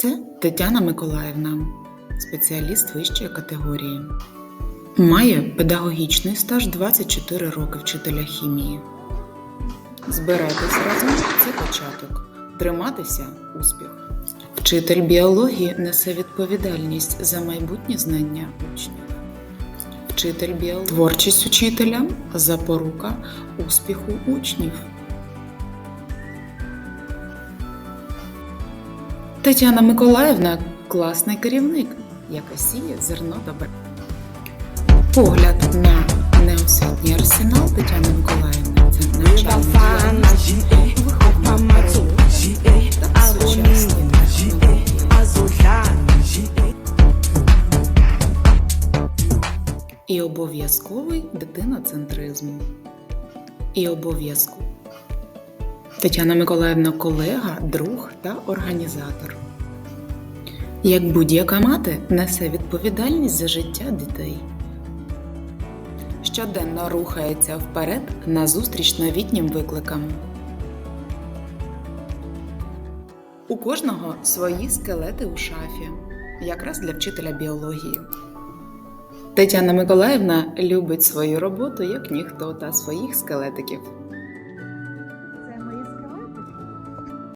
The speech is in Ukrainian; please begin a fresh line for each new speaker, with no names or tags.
Це Тетяна Миколаївна, спеціаліст вищої категорії. Має педагогічний стаж 24 роки вчителя хімії. Збирайтесь разом це початок. Триматися успіх. Вчитель біології несе відповідальність за майбутнє знання учнів. Вчитель біології. Творчість учителя запорука успіху учнів. Тетяна Миколаївна класний керівник, яка сіє зерно добра. Погляд на неосвітній арсенал Тетяни Миколаївни це навчальний виховна та сучасні. І обов'язковий дитиноцентризм. І обов'язково. Тетяна Миколаївна колега, друг та організатор. Як будь-яка мати несе відповідальність за життя дітей. Щоденно рухається вперед назустріч новітнім викликам. У кожного свої скелети у шафі, якраз для вчителя біології. Тетяна Миколаївна любить свою роботу як ніхто та своїх скелетиків.